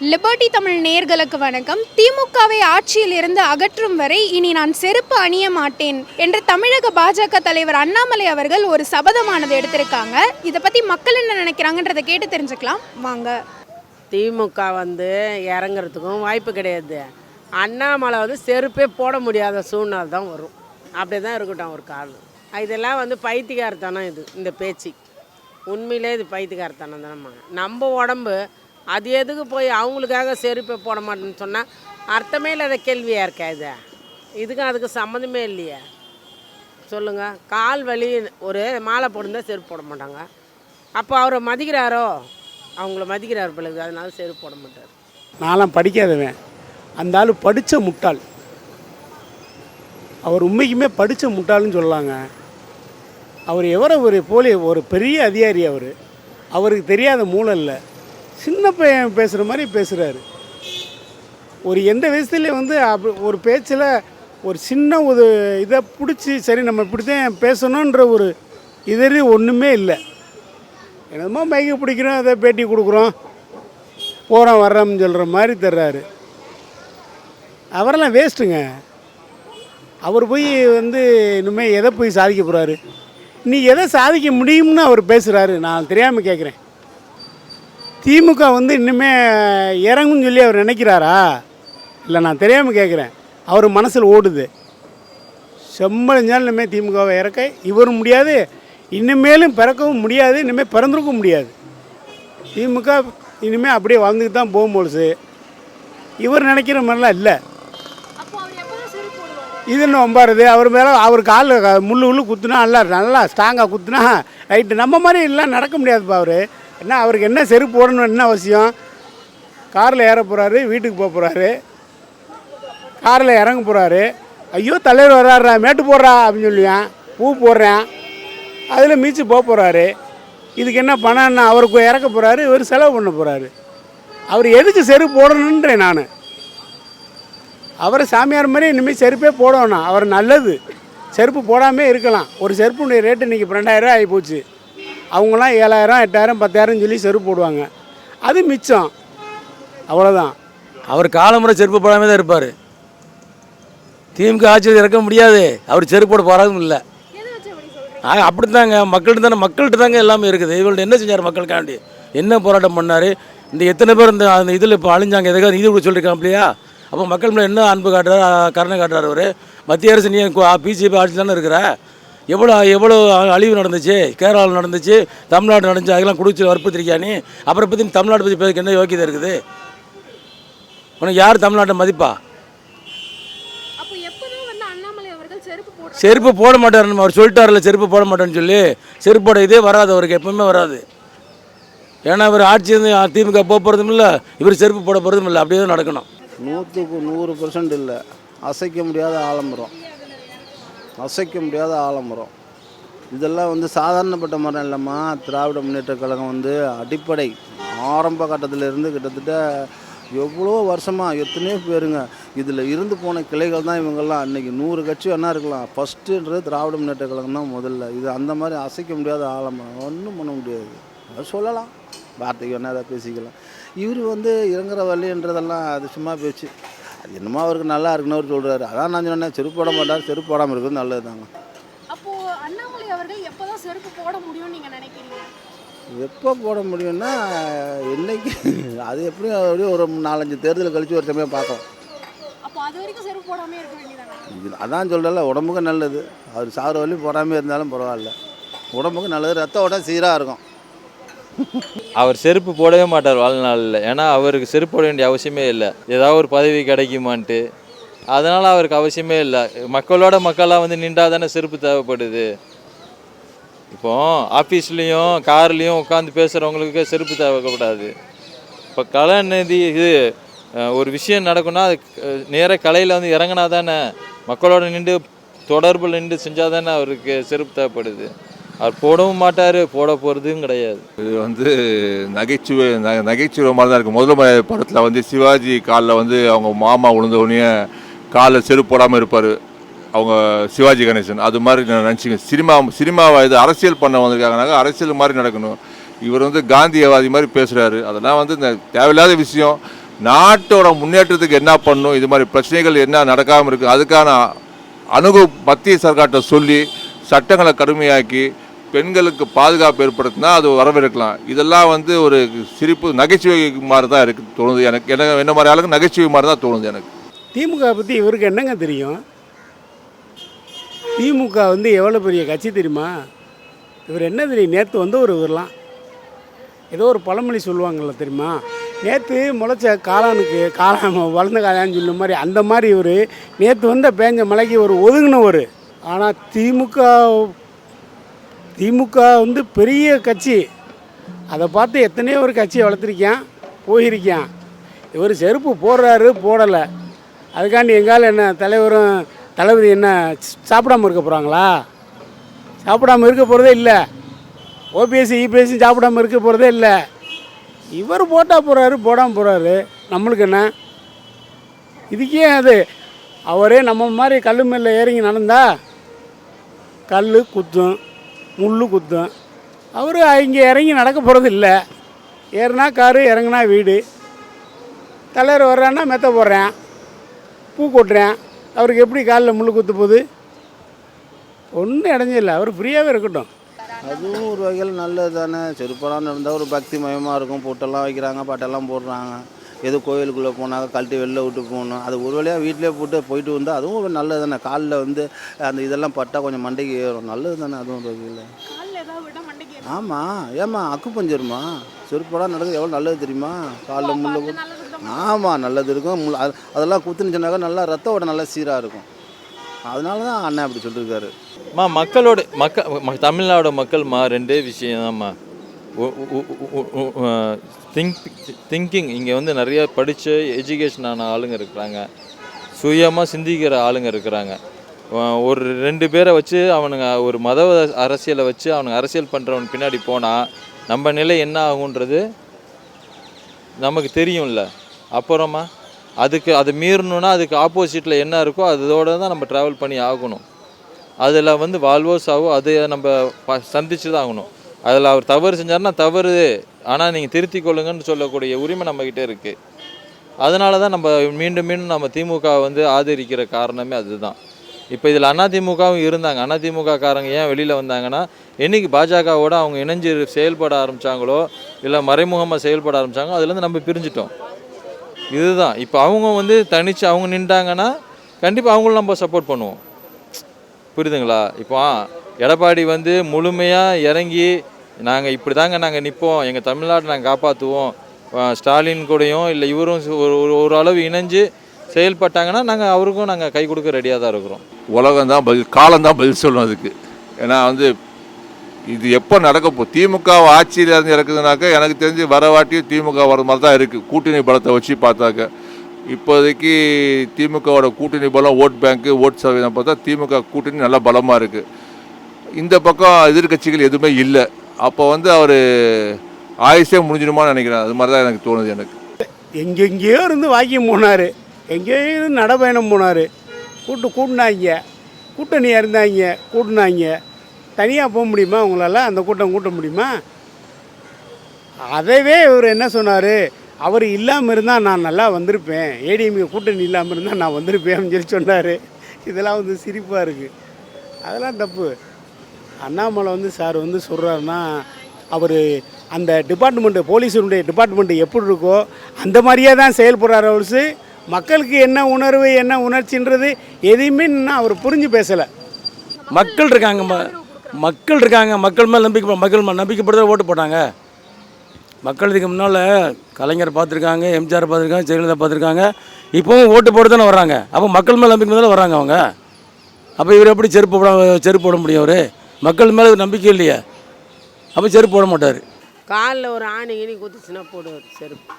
Liberty Tamil நேர்களுக்கு வணக்கம். திமுகவை ஆட்சியில் இருந்து அகற்றும் வரை இனி நான் செருப்பு அணிய மாட்டேன் என்று தமிழக பாஜக தலைவர் அண்ணாமலை அவர்கள் ஒரு சபதமானது எடுத்திருக்காங்க. இதை பத்தி மக்கள் என்ன நினைக்கிறாங்கன்றதை கேட்டு தெரிஞ்சுக்கலாம். வாங்க. திமுக வந்து இறங்குறதுக்கும் வாய்ப்பு கிடையாது. அண்ணாமலை வந்து செருப்பே போட முடியாத சூழ்நிலை தான் வரும். அப்படி தான் இருக்கட்டும் ஒரு காரணம். இதெல்லாம் வந்து பைத்தியக்காரத்தனம் இது இந்த பேச்சு. உண்மையிலே இது பைத்தியக்காரத்தனம் தானம்மா நம்ம உடம்பு அது எதுக்கு போய் அவங்களுக்காக செருப்பை போட மாட்டேன்னு சொன்னால் அர்த்தமே இல்லாத கேள்வியாக இருக்கா இது? இதுக்கும் அதுக்கு சம்மந்தமே இல்லையே. சொல்லுங்கள் கால் வலி ஒரு மாலை போட்டிருந்தா செருப்பு போட மாட்டாங்க. அப்போ அவரை மதிக்கிறாரோ? அவங்கள மதிக்கிறார் பிள்ளைக்கு அதனால செருப்பு போட மாட்டார். நான்லாம் படிக்காதவன். அந்த ஆள் படித்த முட்டாள். அவர் உண்மைக்குமே படித்த முட்டாள்னு சொல்லலாங்க அவர் எவரை ஒரு போலி ஒரு பெரிய அதிகாரி அவர். அவருக்கு தெரியாத மூளை இல்லை. சின்ன பையன் பேசுகிற மாதிரி பேசுகிறாரு ஒரு எந்த வயசுலேயும் வந்து அப்படி ஒரு பேச்சில் ஒரு சின்ன ஒரு இதை பிடிச்சி சரி நம்ம இப்படி தான் பேசணுன்ற ஒரு இதறி ஒன்றுமே இல்லை. என்னமோ மைக்கு பிடிக்கிறோம் அதை பேட்டி கொடுக்குறோம். போகிறோம் வர்றோம்னு சொல்கிற மாதிரி தர்றாரு. அவரெல்லாம் வேஸ்ட்டுங்க அவர் போய் வந்து இனிமேல் எதை போய் சாதிக்க போகிறாரு நீ எதை சாதிக்க முடியும்னு அவர் பேசுகிறாரு நான் தெரியாமல் கேட்குறேன் திமுக வந்து இன்னுமே இறங்கும்னு சொல்லி அவர் நினைக்கிறாரா? இல்லை நான் தெரியாமல் கேட்குறேன். அவர் மனசில் ஓடுது. செம்மழிஞ்சாலும் இனிமேல் திமுகவை இறக்க இவரும் முடியாது. இனிமேலும் பிறக்கவும் முடியாது. இனிமேல் பிறந்திருக்கவும் முடியாது. திமுக இனிமேல் அப்படியே வாழ்ந்துட்டு தான் போகும் பொழுது. இவர் நினைக்கிற மாதிரிலாம் இல்லை. இது என்ன அவர் மேலே அவர் காலில் முள்ளு உள்ளு குத்துனா நல்லா நல்லா ஸ்ட்ராங்காக குத்துனா ரைட்டு நம்ம மாதிரி எல்லாம் நடக்க முடியாதுப்பா அவர். என்ன அவருக்கு என்ன செருப்பு போடணும் என்ன அவசியம்? காரில் ஏற போகிறாரு வீட்டுக்கு போக போகிறாரு காரில் இறங்க போகிறாரு ஐயோ தலைவர் வர்றாரா மேட்டு போடுறா அப்படின்னு சொல்லுவேன். பூ போடுறேன். அதில் மீச்சு போக போகிறாரு இதுக்கு என்ன பணம் என்ன அவருக்கு இறக்க போகிறாரு இவர் செலவு பண்ண போகிறாரு அவர் எதுக்கு செருப்பு போடணுன்றேன் நான். அவர் சாமியார் மாதிரி இனிமேல் செருப்பே போடணும் அவர் நல்லது. செருப்பு போடாமே இருக்கலாம். ஒரு செருப்புடைய ரேட்டு இன்றைக்கி ரெண்டாயிரம் ஆகி போச்சு. அவங்களாம் ஏழாயிரம் எட்டாயிரம் பத்தாயிரம் சொல்லி செருப்பு போடுவாங்க. அது மிச்சம். அவ்வளோதான் அவர் காலமுறை செருப்பு போடாமல் தான் இருப்பார். திமுக ஆட்சியில் இறக்க முடியாது. அவர் செருப்பு போட போகிறதும் இல்லை. அப்படி தாங்க மக்கள்கிட்ட தானே மக்கள்கிட்ட தாங்க எல்லாமே இருக்குது. இவங்கள்ட்ட என்ன செஞ்சார் மக்களுக்காண்டி என்ன போராட்டம் பண்ணார்? இந்த எத்தனை பேர் இந்த அந்த இதில் இப்போ அழிஞ்சாங்க? எதுக்காக நீதி கொடுக்க சொல்லியிருக்கான் இல்லையா அப்போ மக்கள் மேலே என்ன அன்பு காட்டுறாரு கருணை காட்டுறாரு அவர்? மத்திய அரசு நீ பிஜேபி ஆட்சி தானே இருக்கிற? எவ்வளோ எவ்வளோ அழிவு நடந்துச்சு? கேரளாவில் நடந்துச்சு தமிழ்நாடு நடந்துச்சு அதெல்லாம் குடிச்சு வற்புறுத்திருக்கியா நீ? அப்புறம் பற்றி தமிழ்நாடு பற்றி பேருக்கு என்ன யோக்கியதை இருக்குது? உனக்கு யார் தமிழ்நாட்டை மதிப்பா? செருப்பு போட மாட்டாருன்னு அவர் சொல்லிட்டாருல செருப்பு போட மாட்டேன்னு சொல்லி. செருப்போட இதே வராது அவருக்கு எப்பவுமே வராது. ஏன்னா இவர் ஆட்சி திமுக போக போகிறதும் இல்லை இவர் செருப்பு போட போகிறதும் இல்லை அப்படியே தான் நடக்கணும். நூற்றுக்கு நூறு பர்சன்ட் இல்லை. அசைக்க முடியாத ஆலமரம். அசைக்க முடியாத ஆலமரம். இதெல்லாம் வந்து சாதாரணப்பட்ட மரம் இல்லைம்மா. திராவிட முன்னேற்ற கழகம் வந்து அடிப்படை. ஆரம்ப கட்டத்திலிருந்து கிட்டத்தட்ட எவ்வளோ வருஷமாக எத்தனையோ பேருங்க இதில் இருந்து போன கிளைகள் தான் இவங்கெல்லாம். அன்றைக்கி நூறு கட்சி வேணா இருக்கலாம். ஃபஸ்ட்டுன்றது திராவிட முன்னேற்ற கழகம் தான் முதல்ல. இது அந்த மாதிரி அசைக்க முடியாத ஆலமரம். ஒன்றும் பண்ண முடியாது. அதை சொல்லலாம். வார்த்தைக்கு வேணா அதை பேசிக்கலாம். இவர் வந்து இறங்குற வழின்றதெல்லாம் அது சும்மா பேச்சு. அது என்னமோ அவருக்கு நல்லா இருக்குன்னு அவர் சொல்கிறாரு அதான் நான் சொன்னேன் செருப்பு போட மாட்டார் செருப்பு போடாமல் இருக்கிறது நல்லது தாங்க அப்போ அண்ணாமலை அவர்கள் எப்போதான் செருப்பு போட முடியும்னு நீங்க நினைக்கிறீங்க? எப்போ போட முடியும்னா என்னைக்கு அது எப்படியும் அப்படியே ஒரு நாலஞ்சு தேர்தல் கழிச்சு ஒரு சமயம் பார்க்கலாம். அதான் சொல்கிறல உடம்புக்கு நல்லது. அவர் சாகிற வழி போடாமல் இருந்தாலும் பரவாயில்ல. உடம்புக்கு நல்லது ரத்த ஓட்டம் சீராக இருக்கும். அவர் செருப்பு போடவே மாட்டார் வாழ்நாளில். ஏன்னா அவருக்கு செருப்பு போட வேண்டிய அவசியமே இல்லை. ஏதாவது ஒரு பதவி கிடைக்குமான்ட்டு. அதனால் அவருக்கு அவசியமே இல்லை. மக்களோட மக்களாக வந்து நின்றா தானே செருப்பு தேவைப்படுது. இப்போ ஆஃபீஸ்லேயும் கார்லேயும் உட்காந்து பேசுகிறவங்களுக்கு செருப்பு தேவைப்படாது. இப்போ கலாநிதி இது ஒரு விஷயம் நடக்கும்னா அது நேராக கலையில் வந்து இறங்கினா தானே மக்களோட நின்று தொடர்பில் நின்று செஞ்சால் தானே அவருக்கு செருப்பு தேவைப்படுது. அவர் போடவும் மாட்டார் போட போகிறதும் கிடையாது. இது வந்து நகைச்சுவை ந- நகைச்சுவை மாதிரி தான் இருக்குது முதல்ல படத்தில் வந்து சிவாஜி காலில் வந்து அவங்க மாமா விழுந்த உடனே காலில் செருப்பு போடாமல் இருப்பார். அவங்க சிவாஜி கணேசன். அது மாதிரி நான் நினச்சிங்க சினிமா சினிமாவை இது அரசியல் பண்ண வந்திருக்காங்கனாக்கா அரசியல் மாதிரி நடக்கணும். இவர் வந்து காந்தியவாதி மாதிரி பேசுகிறாரு அதெல்லாம் வந்து இந்த தேவையில்லாத விஷயம். நாட்டோட முன்னேற்றத்துக்கு என்ன பண்ணும் இது மாதிரி பிரச்சனைகள் என்ன நடக்காமல் இருக்குது அதுக்கான அணுகு மத்திய சர்க்கார்கிட்ட சொல்லி சட்டங்களை கடுமையாக்கி பெண்களுக்கு பாதுகாப்பு ஏற்படுத்தினா அது வரவேற்கலாம். இதெல்லாம் வந்து ஒரு சிரிப்பு நகைச்சுவை மாதிரி தான் இருக்குது தோணுது. எனக்கு என்ன என்ன மாதிரி அளவுக்கு நகைச்சுவை மாதிரி தான் தோணுது எனக்கு. திமுக பற்றி இவருக்கு என்னங்க தெரியும்? திமுக வந்து எவ்வளோ பெரிய கட்சி தெரியுமா? இவர் என்ன தெரியும்? நேற்று வந்து ஒரு இவரெலாம் ஏதோ ஒரு பழமொழி சொல்லுவாங்கள்ல தெரியுமா? நேற்று முளைச்ச காளானுக்கு காளான் வளர்ந்த காளான்னு சொல்லும் மாதிரி அந்த மாதிரி இவர் நேற்று வந்த பேஞ்ச மலைக்கு ஒரு ஒதுங்கினவர். ஆனால் திமுக திமுக வந்து பெரிய கட்சி. அதை பார்த்து எத்தனையோ ஒரு கட்சியை வளர்த்துருக்கேன் போயிருக்கேன் இவர் செருப்பு போடுறாரு போடலை. அதுக்காண்டி எங்கால் என்ன தலைவரும் தளபதி என்ன சாப்பிடாம இருக்க போகிறாங்களா சாப்பிடாம இருக்க போகிறதே இல்லை. ஓபிஎஸ்சி இபிஎஸ்சி சாப்பிடாம இருக்க போகிறதே இல்லை. இவர் போட்டால் போகிறாரு போடாமல் போகிறாரு நம்மளுக்கு என்ன? இதுக்கே அது. அவரே நம்ம மாதிரி கல் மேலே இறங்கி நடந்தா கல் குத்தும். முள் குத்தும் அவர் இங்கே இறங்கி நடக்க போகிறது இல்லை. ஏறுனா காரு இறங்குனா வீடு. தலைவர் வர்றான்னா மெத்த போடுறேன். பூ கொட்டுறேன். அவருக்கு எப்படி காலில் முள் குத்து போகுது? ஒன்றும் இடைஞ்சில்லை அவர் ஃப்ரீயாகவே இருக்கட்டும். அதுவும் ஒரு வகையில் நல்லது தானே செருப்பெல்லாம் இருந்தால் ஒரு பக்தி மயமாக இருக்கும். பொட்டெல்லாம் வைக்கிறாங்க பாட்டெல்லாம் போடுறாங்க. எது கோயிலுக்குள்ளே போனாங்க கழட்டி வெளில விட்டு போகணும். அது ஒரு வழியாக வீட்டிலே போட்டு போயிட்டு வந்தால் அதுவும் ஒரு நல்லது தானே. காலில் வந்து அந்த இதெல்லாம் பட்டால் கொஞ்சம் மண்டைக்கு ஏறும். நல்லது தானே அதுவும் ஒரு வகையில் ஆமாம் ஏம்மா அக்கு பஞ்சருமா? செருப்பெல்லாம் நடக்குது. எவ்வளோ நல்லது தெரியுமா? காலில் முள்ள ஆமாம் நல்லது இருக்கும். முள் அது- அதெல்லாம் குத்துனுச்சுனாக்கா நல்லா ரத்த ஓட்டம் நல்லா சீராக இருக்கும். அதனால தான் அண்ணன் அப்படி சொல்லியிருக்காரு மா மக்களோட மக்க ம- தமிழ்நாடு மக்கள்மா ரெண்டே விஷயம்தாம்மா. திங்க் திங்கிங் இங்கே வந்து நிறைய படித்த எஜுகேஷன் ஆன ஆளுங்க இருக்கிறாங்க. சுயமாக சிந்திக்கிற ஆளுங்க இருக்கிறாங்க. ஒரு ரெண்டு பேரை வச்சு அவனுங்க ஒரு மத அரசியலை வச்சு அவனுங்க அரசியல் பண்ணுறவன் பின்னாடி போனால் நம்ம நிலை என்ன ஆகுன்றது நமக்கு தெரியும்ல. அப்புறமா அதுக்கு அதை மீறணும்னா அதுக்கு ஆப்போசிட்டில் என்ன இருக்கோ அதோடு தான் நம்ம ட்ராவல் பண்ணி ஆகணும். அதில் வந்து வாழ்வோ சாவோ அதை நம்ம ப- சந்திச்சு தான் ஆகணும். அதில் அவர் தவறு செஞ்சாருன்னா தவறு ஆனால் நீங்கள் திருத்திக் கொள்ளுங்கன்னு சொல்லக்கூடிய உரிமை நம்மக்கிட்ட இருக்குது அதனால தான் நம்ம மீண்டும் மீண்டும் நம்ம திமுக வந்து ஆதரிக்கிற காரணமே அதுதான். இப்போ இதில் அதிமுகவும் இருந்தாங்க. அதிமுக காரங்க ஏன் வெளியில் வந்தாங்கன்னா என்னைக்கு பாஜகவோட அவங்க இணைஞ்சு செயல்பட ஆரம்பித்தாங்களோ இல்லை மறைமுகமாக செயல்பட ஆரம்பித்தாங்களோ அதுலேருந்து நம்ம பிரிஞ்சிட்டோம். இதுதான். இப்போ அவங்க வந்து தனித்து அவங்க நின்றாங்கன்னா கண்டிப்பாக அவங்களும் நம்ம சப்போர்ட் பண்ணுவோம். புரியுதுங்களா? இப்போ எடப்பாடி வந்து முழுமையாக இறங்கி நாங்கள் இப்படி தாங்க நாங்கள் நிற்போம் எங்கள் தமிழ்நாட்டை நாங்கள் காப்பாற்றுவோம் ஸ்டாலின் கூடயும் இல்லை இவரும் ஒரு ஒரு- அளவு இணைஞ்சு செயல்பட்டாங்கன்னா நாங்கள் அவருக்கும் நாங்கள் கை கொடுக்க ரெடியாக தான் இருக்கிறோம். உலகம் தான் பதில் காலம் தான் பதில் சொல்லணும் அதுக்கு. ஏன்னா வந்து இது எப்போ நடக்க போ திமுக ஆட்சியில் இருந்து இறக்குதுனாக்கா எனக்கு தெரிஞ்சு வரவாட்டியும் திமுக வர மாதிரி தான் இருக்குது கூட்டணி பலத்தை வச்சு பார்த்தாக்க. இப்போதைக்கு திமுகவோட கூட்டணி பலம் ஓட் பேங்க்கு ஓட் சதவீதம் பார்த்தா திமுக கூட்டணி நல்லா பலமாக இருக்குது இந்த பக்கம் எதிர்க்கட்சிகள் எதுவுமே இல்லை. அப்போ வந்து அவர் ஆயுஷே முடிஞ்சிடுமான்னு நினைக்கிறேன். அது மாதிரி தான் எனக்கு தோணுது எனக்கு. எங்கெங்கேயோ இருந்து வாக்கியம் போனார். எங்கேயோ இருந்து நடைபயணம் போனார். கூட்டு கூட்டினாங்க. கூட்டணியாக இருந்தாங்க. கூட்டினாங்க. தனியாக போக முடியுமா? உங்களால் அந்த கூட்டம் கூட்ட முடியுமா? அதவே இவர் என்ன சொன்னார்? அவர் இல்லாமல் இருந்தால் நான் நல்லா வந்திருப்பேன். ஏடிஎம்கே கூட்டணி இல்லாமல் இருந்தால் நான் வந்திருப்பேன் அப்படின்னு சொல்லி சொன்னார். இதெல்லாம் வந்து சிரிப்பாக இருக்குது அதெல்லாம் தப்பு. அண்ணாமலை வந்து சார் வந்து சொல்கிறாருன்னா அவர் அந்த டிபார்ட்மெண்ட்டு போலீஸுடைய டிபார்ட்மெண்ட்டு எப்படி இருக்கோ அந்த மாதிரியே தான் செயல்படுறாரு அவரு. மக்களுக்கு என்ன உணர்வு என்ன உணர்ச்சின்றது எதையுமே இன்னும் அவர் புரிஞ்சு பேசலை. மக்கள் இருக்காங்க ம- மக்கள் இருக்காங்க மக்கள் மேலே நம்பிக்கை மக்கள் மேலே நம்பிக்கைப்படுத்த ஓட்டு போட்டாங்க. மக்கள் இதுக்கு முன்னால் கலைஞர் பார்த்துருக்காங்க எம்ஜிஆர் பார்த்துருக்காங்க ஜெயலலிதா பார்த்துருக்காங்க இப்போவும் ஓட்டு போட்டு தானே வர்றாங்க. அப்போ மக்கள் மேலே நம்பிக்கை தானே வர்றாங்க அவங்க. அப்போ இவர் எப்படி செருப்பு போட செருப்பு போட முடியும் அவர்? மக்கள் மேலே நம்பிக்கை இல்லையே. அப்போ செருப்பு போட மாட்டார். காலில் ஒரு ஆணி கிணி குத்துச்சுன்னா போடுவார் செருப்பு.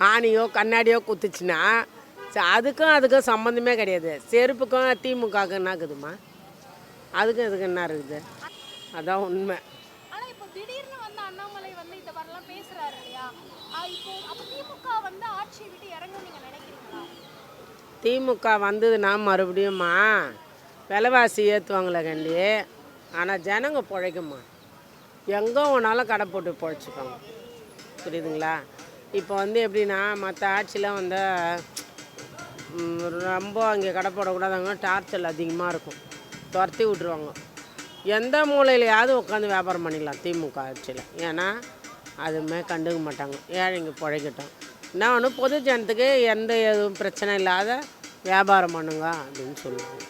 ஆணியோ கண்ணாடியோ குத்துச்சுன்னா ச- அதுக்கும் அதுக்கும் சம்மந்தமே கிடையாது. செருப்புக்கும் திமுகவுக்கும் என்ன இருக்குதுமா அதுக்கும் இதுக்கு என்ன இருக்குது? அதான் உண்மை. திமுக வந்ததுன்னா மறுபடியும்மா விலைவாசி ஏற்றுவாங்களே கண்டி. ஆனால் ஜனங்க பிழைக்குமா? எங்கே ஒன்றாலும் கடை போட்டு பிழைச்சிப்பாங்க. புரியுதுங்களா? இப்போ வந்து எப்படின்னா மற்ற ஆட்சியில் வந்து ரொம்ப அங்கே கடை போடக்கூடாதாங்க டார்ச்சல் அதிகமாக இருக்கும். துரத்தி விட்ருவாங்க எந்த மூலையிலையாவது உட்காந்து வியாபாரம் பண்ணிடலாம் திமுக ஆட்சியில். ஏன்னா அதுவுமே கண்டுக்க மாட்டாங்க. ஏழைங்க பிழைக்கட்டும். என்ன ஒன்று பொது ஜனத்துக்கு எந்த எதுவும் பிரச்சனை இல்லாத வியாபாரம் பண்ணுங்க அப்படின்னு சொல்லுவாங்க.